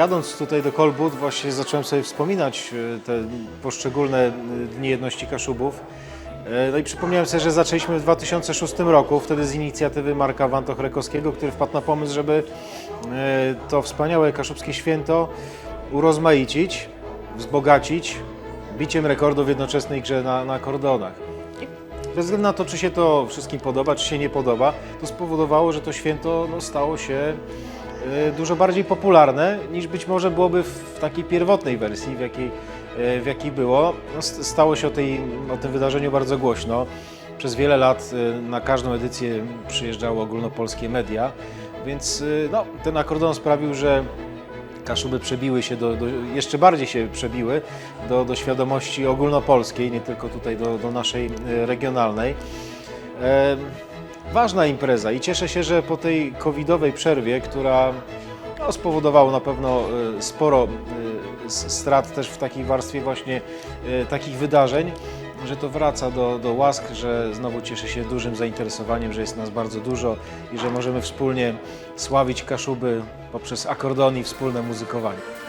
Jadąc tutaj do Kolbut właśnie zacząłem sobie wspominać e, te poszczególne e, Dni Jedności Kaszubów. E, No i przypomniałem sobie, że zaczęliśmy w 2006 roku, wtedy z inicjatywy Marka Wantoch-Rekowskiego, który wpadł na pomysł, żeby to wspaniałe kaszubskie święto urozmaicić, wzbogacić biciem rekordu w jednoczesnej grze na, na kordonach. Bez względu na to, czy się to wszystkim podoba, czy się nie podoba, to spowodowało, że to święto no, stało się dużo bardziej popularne niż być może byłoby w takiej pierwotnej wersji, w jakiej, e, w jakiej było. No, st- stało się o, tej, o tym wydarzeniu bardzo głośno. Przez wiele lat e, na każdą edycję przyjeżdżały ogólnopolskie media, więc no, ten akordon sprawił, że Kaszuby przebiły się, do, do, jeszcze bardziej się przebiły do, do świadomości ogólnopolskiej, nie tylko tutaj do, do naszej regionalnej. Ważna impreza i cieszę się, że po tej covidowej przerwie, która no, spowodowała na pewno e, sporo e, strat też w takiej warstwie właśnie e, takich wydarzeń, że to wraca do, do łask, że znowu cieszy się dużym zainteresowaniem, że jest nas bardzo dużo i że możemy wspólnie sławić Kaszuby poprzez akordon i wspólne muzykowanie.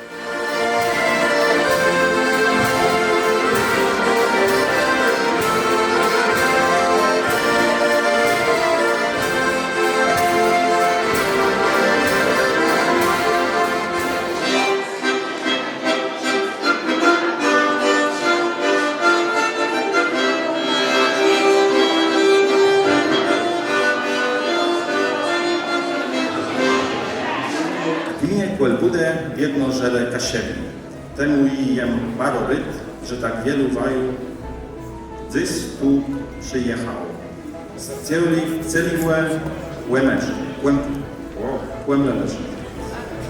Gminie Kłelbudę jedno żele kasieli. Temu i jem baroryt, że tak wielu waju dzys tu przyjechało. Celi, celiłem łemerzy, łem, łemlemerzy.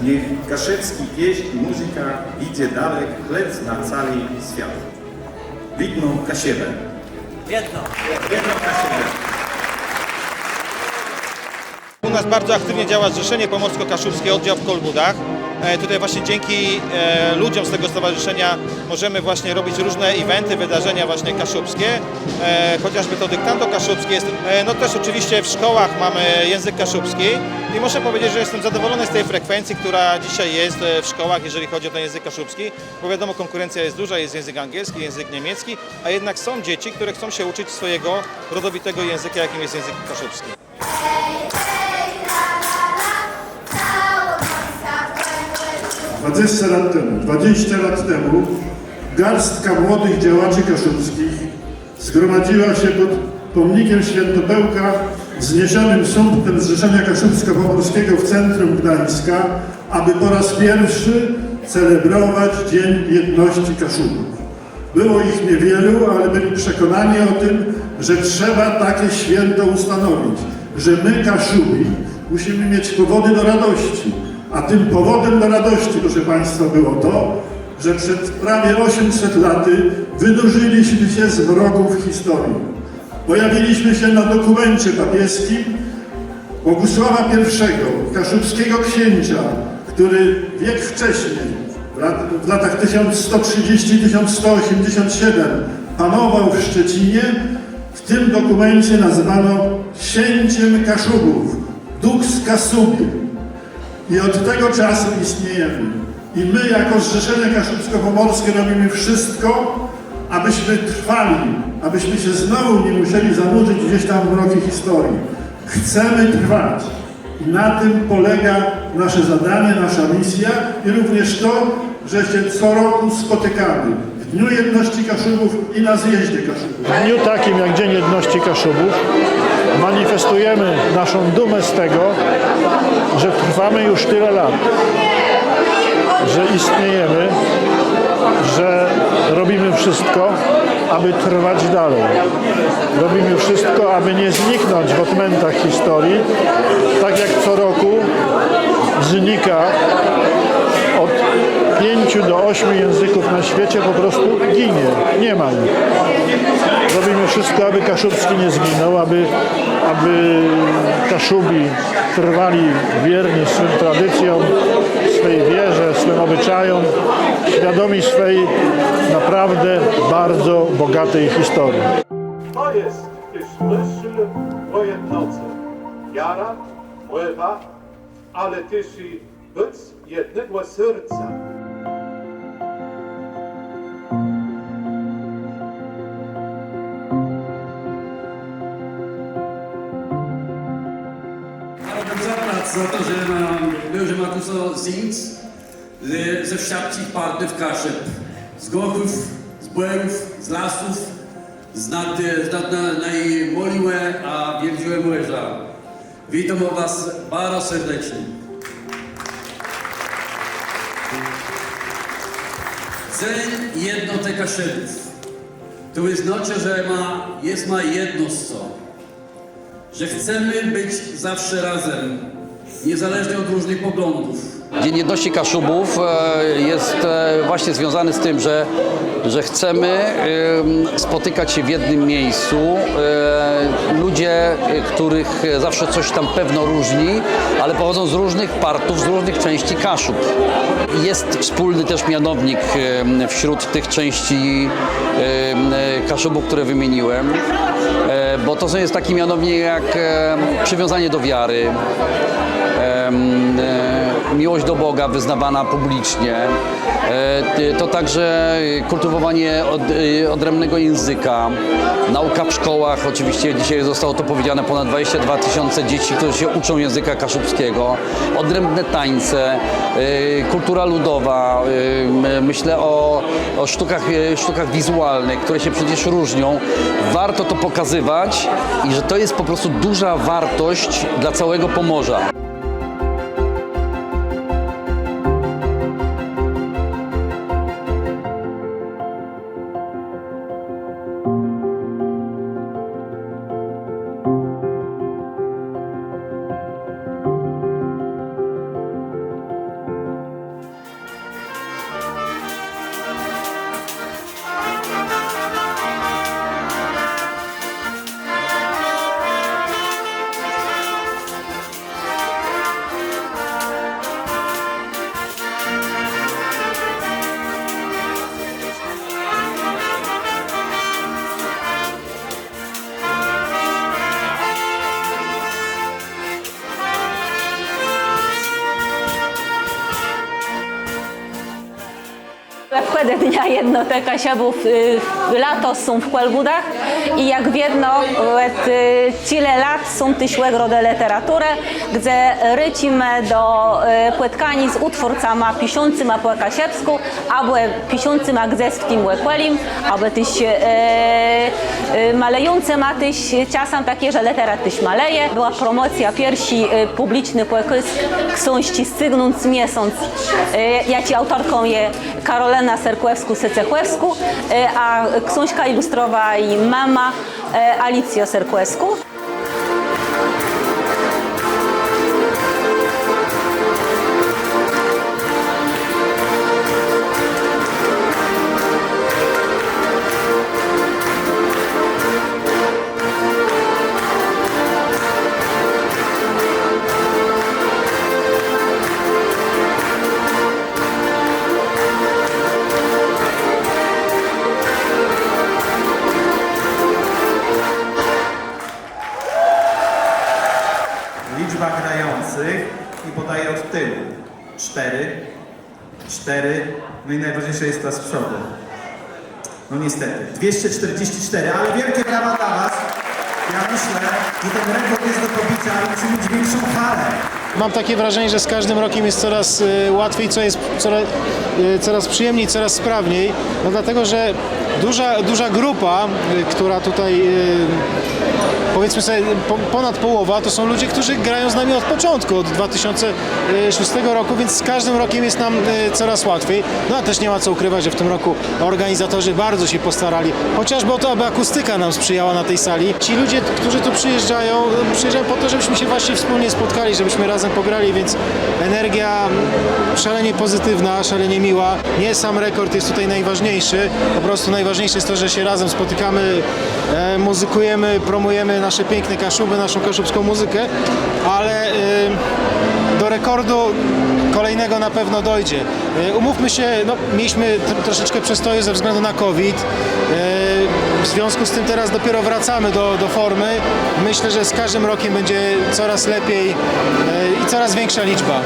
Niech kaszewski pieśń i muzyka idzie dalej, chlec na cały świat. Widną kasiewę. Piękno. Jedną kasiewę. Nas bardzo aktywnie działa Zrzeszenie Pomorsko-Kaszubskie, oddział w Kolbudach. E, Tutaj właśnie dzięki e, ludziom z tego stowarzyszenia możemy właśnie robić różne eventy, wydarzenia właśnie kaszubskie, e, chociażby to dyktando kaszubskie. Jest, no też oczywiście w szkołach mamy język kaszubski i muszę powiedzieć, że jestem zadowolony z tej frekwencji, która dzisiaj jest w szkołach, jeżeli chodzi o ten język kaszubski, bo wiadomo konkurencja jest duża, jest język angielski, język niemiecki, a jednak są dzieci, które chcą się uczyć swojego rodowitego języka, jakim jest język kaszubski. 20 lat temu, 20 lat temu garstka młodych działaczy kaszubskich zgromadziła się pod pomnikiem Świętobełka wzniesionym sumptem Zrzeszenia Kaszubsko-Pomorskiego w centrum Gdańska, aby po raz pierwszy celebrować Dzień Jedności Kaszubów. Było ich niewielu, ale byli przekonani o tym, że trzeba takie święto ustanowić, że my, Kaszubi, musimy mieć powody do radości. A tym powodem do radości, proszę Państwa, było to, że przed prawie 800 laty wydłużyliśmy się z wrogów historii. Pojawiliśmy się na dokumencie papieskim Bogusława I, kaszubskiego księcia, który wiek wcześniej, w, lat, w latach 1130-1187 panował w Szczecinie, w tym dokumencie nazwano księciem Kaszubów, Dux Kasubi. I od tego czasu istniejemy. I my jako Zrzeszenie Kaszubsko-Pomorskie robimy wszystko, abyśmy trwali, abyśmy się znowu nie musieli zanurzyć gdzieś tam w mroki historii. Chcemy trwać. I na tym polega nasze zadanie, nasza misja i również to, że się co roku spotykamy w Dniu Jedności Kaszubów i na zjeździe Kaszubów. W dniu takim jak Dzień Jedności Kaszubów manifestujemy naszą dumę z tego, że trwamy już tyle lat, że istniejemy, że robimy wszystko, aby trwać dalej. Robimy wszystko, aby nie zniknąć w odmętach historii, tak jak co roku znika 5 do 8 języków na świecie po prostu ginie. Nie ma ich. Robimy wszystko, aby Kaszubski nie zginął, aby, aby Kaszubi trwali wierni swym tradycjom, swej wierze, swym obyczajom, świadomi swej naprawdę bardzo bogatej historii. To jest, gdyż myśl moje noce, jara, pływa, ale też i być jednego serca. Za to, że mam, był, że ma tu co zinc ze, ze wsiadczych partów kaszeb, z gochów, z błęów, z lasów, z nad, z nad na, najmoliłe, a wiedziłe młyża. Witam was bardzo serdecznie. Cel jednoty kaszebów. To jest znaczy, że ma, jest ma jedno co że chcemy być zawsze razem, niezależnie od różnych poglądów. Dzień Jedności Kaszubów e, jest e, właśnie związany z tym, że, że chcemy spotykać się w jednym miejscu. E, Ludzie, których zawsze coś tam pewno różni, ale pochodzą z różnych partów, z różnych części Kaszub. Jest wspólny też mianownik wśród tych części Kaszubów, które wymieniłem, bo to jest taki mianownik jak przywiązanie do wiary, miłość do Boga wyznawana publicznie. E, To także kultywowanie od, e, odrębnego języka, nauka w szkołach. Oczywiście dzisiaj zostało to powiedziane ponad 22 tysiące dzieci, które się uczą języka kaszubskiego. Odrębne tańce, e, kultura ludowa. Myślę o, o sztukach, sztukach wizualnych, które się przecież różnią. Warto to pokazywać i że to jest po prostu duża wartość dla całego Pomorza. Wkłady dnia jednoteka siabów y, lato są w Kłelbudach i jak wiedno et, cile lat są tyśłego rode literaturę, gdzie rycimy do y, płytkani z utwórcama piszącyma po kasiepsku, albo piszącyma gzeskim łekwelim, albo tyś y, y, malejącyma tyś czasem takie, że literat tyś maleje. Była promocja pierwsi y, publiczny poekysk książki Stygnąc miesiąc. Ja ci autorką je Karolena Serkłewsku-Sycechłewsku, y, a książka ilustrowała i mama y, Alicjo Serkłewsku. 4. No i najważniejsze jest ta z przodu. No niestety. 244, ale wielkie brawa dla Was. Ja myślę, że ten rekord jest do pobicia i przyjąć większą falę. Mam takie wrażenie, że z każdym rokiem jest coraz y, łatwiej, co jest coraz, y, coraz przyjemniej, coraz sprawniej. No dlatego, że duża, duża grupa, y, która tutaj y, powiedzmy sobie po, ponad połowa, to są ludzie, którzy grają z nami od początku, od 2006 roku, więc z każdym rokiem jest nam y, coraz łatwiej. No a też nie ma co ukrywać, że w tym roku organizatorzy bardzo się postarali, chociażby o to, aby akustyka nam sprzyjała na tej sali. Ci ludzie, którzy tu przyjeżdżają, przyjeżdżają po to, żebyśmy się właśnie wspólnie spotkali, żebyśmy razem pograli, więc energia szalenie pozytywna, szalenie miła. Nie sam rekord jest tutaj najważniejszy, po prostu najważniejsze jest to, że się razem spotykamy, e, muzykujemy, promujemy nasze piękne Kaszuby, naszą kaszubską muzykę, ale e, do rekordu kolejnego na pewno dojdzie. E, Umówmy się, no, mieliśmy tr- troszeczkę przestoju ze względu na COVID. E, W związku z tym teraz dopiero wracamy do, do formy. Myślę, że z każdym rokiem będzie coraz lepiej e, i coraz większa liczba.